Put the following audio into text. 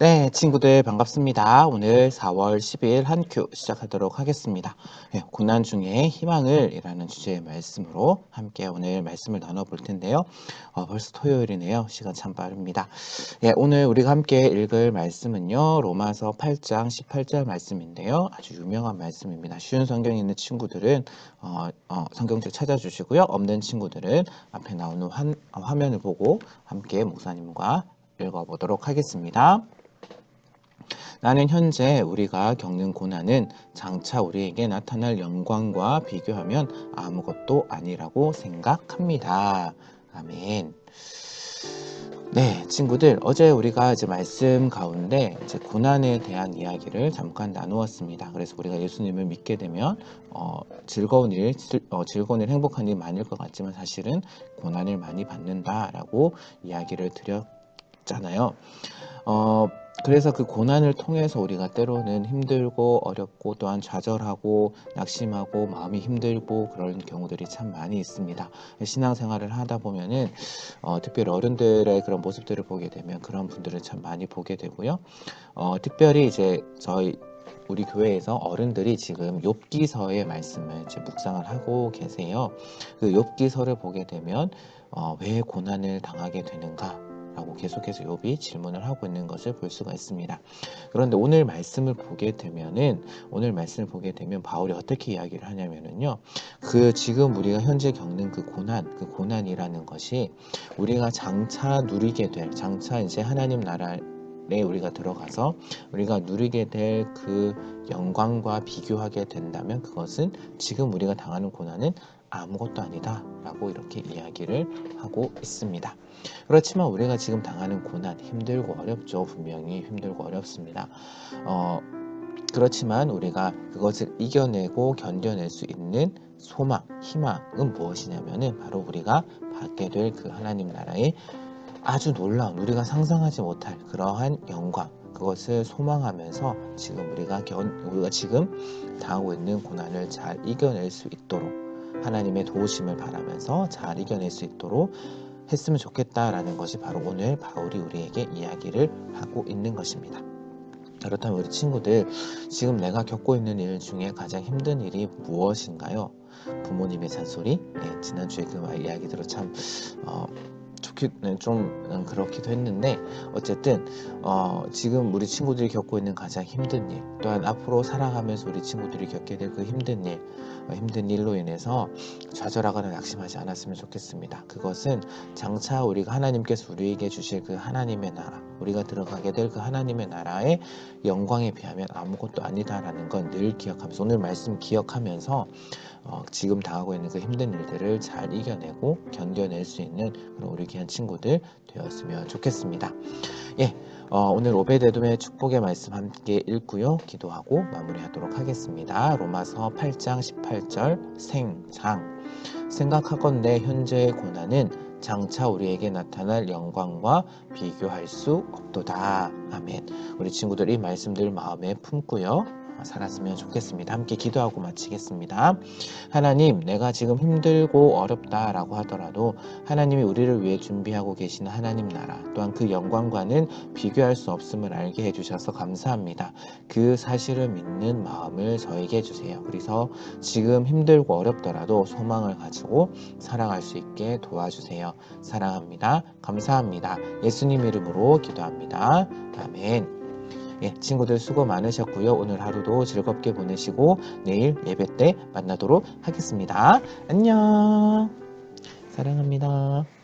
네, 친구들 반갑습니다. 오늘 4월 10일 한 큐 시작하도록 하겠습니다. 네, 고난 중에 희망을 이라는 주제의 말씀으로 함께 오늘 말씀을 나눠볼 텐데요. 어, 벌써 토요일이네요. 시간 참 빠릅니다. 예, 오늘 우리가 함께 읽을 말씀은요. 로마서 8장 18절 말씀인데요. 아주 유명한 말씀입니다. 쉬운 성경에 있는 친구들은 어, 어, 성경책 찾아주시고요. 없는 친구들은 앞에 나오는 환- 어, 화면을 보고 함께 목사님과 읽어보도록 하겠습니다. 나는 현재 우리가 겪는 고난은 장차 우리에게 나타날 영광과 비교하면 아무것도 아니라고 생각합니다. 아멘. 네, 친구들, 어제 우리가 이제 말씀 가운데 이제 고난에 대한 이야기를 잠깐 나누었습니다. 그래서 우리가 예수님을 믿게 되면 어, 즐거운 일, 즐, 어, 즐거운 일, 행복한 일 많을 것 같지만 사실은 고난을 많이 받는다라고 이야기를 드렸 잖아요. 어, 그래서 그 고난을 통해서 우리가 때로는 힘들고 어렵고 또한 좌절하고 낙심하고 마음이 힘들고 그런 경우들이 참 많이 있습니다. 신앙생활을 하다 보면은 어, 특별히 어른들의 그런 모습들을 보게 되면 그런 분들을 참 많이 보게 되고요. 어, 특별히 이제 저희 우리 교회에서 어른들이 지금 욥기서의 말씀을 이제 묵상을 하고 계세요. 그 욥기서를 보게 되면 어, 왜 고난을 당하게 되는가? 라고 계속해서 욥이 질문을 하고 있는 것을 볼 수가 있습니다. 그런데 오늘 말씀을 보게 되면은 오늘 말씀을 보게 되면 바울이 어떻게 이야기를 하냐면은요. 그 지금 우리가 현재 겪는 그 고난, 그 고난이라는 것이 우리가 장차 누리게 될 장차 이제 하나님 나라 에 우리가 들어가서 우리가 누리게 될 그 영광과 비교하게 된다면 그것은 지금 우리가 당하는 고난은 아무것도 아니다 라고 이렇게 이야기를 하고 있습니다. 그렇지만 우리가 지금 당하는 고난 힘들고 어렵죠. 분명히 힘들고 어렵습니다. 어, 그렇지만 우리가 그것을 이겨내고 견뎌낼 수 있는 소망, 희망은 무엇이냐면은 바로 우리가 받게 될 그 하나님 나라의 아주 놀라운 우리가 상상하지 못할 그러한 영광 그것을 소망하면서 지금 우리가 견 우리가 지금 당하고 있는 고난을 잘 이겨낼 수 있도록 하나님의 도우심을 바라면서 잘 이겨낼 수 있도록 했으면 좋겠다라는 것이 바로 오늘 바울이 우리에게 이야기를 하고 있는 것입니다. 그렇다면 우리 친구들 지금 내가 겪고 있는 일 중에 가장 힘든 일이 무엇인가요? 부모님의 잔소리? 네, 지난주에 그말 이야기대로 참 어, 좋기는 좀 그렇기도 했는데 어쨌든 어, 지금 우리 친구들이 겪고 있는 가장 힘든 일 또한 앞으로 살아가면서 우리 친구들이 겪게 될 그 힘든 일 어, 힘든 일로 인해서 좌절하거나 낙심하지 않았으면 좋겠습니다. 그것은 장차 우리가 하나님께서 우리에게 주실 그 하나님의 나라 우리가 들어가게 될 그 하나님의 나라의 영광에 비하면 아무것도 아니다라는 건 늘 기억하면서 오늘 말씀 기억하면서 어, 지금 당하고 있는 그 힘든 일들을 잘 이겨내고 견뎌낼 수 있는 그런 우리 귀한 친구들 되었으면 좋겠습니다. 예, 어, 오늘 오베데돔의 축복의 말씀 함께 읽고요. 기도하고 마무리하도록 하겠습니다. 로마서 8장 18절 생장 생각하건대 현재의 고난은 장차 우리에게 나타날 영광과 비교할 수 없도다. 아멘. 우리 친구들 이 말씀들 마음에 품고요. 살았으면 좋겠습니다. 함께 기도하고 마치겠습니다. 하나님, 내가 지금 힘들고 어렵다라고 하더라도 하나님이 우리를 위해 준비하고 계시는 하나님 나라, 또한 그 영광과는 비교할 수 없음을 알게 해주셔서 감사합니다. 그 사실을 믿는 마음을 저에게 해주세요. 그래서 지금 힘들고 어렵더라도 소망을 가지고 살아갈 수 있게 도와주세요. 사랑합니다. 감사합니다. 예수님 이름으로 기도합니다. 아멘. 예, 친구들 수고 많으셨고요. 오늘 하루도 즐겁게 보내시고 내일 예배 때 만나도록 하겠습니다. 안녕. 사랑합니다.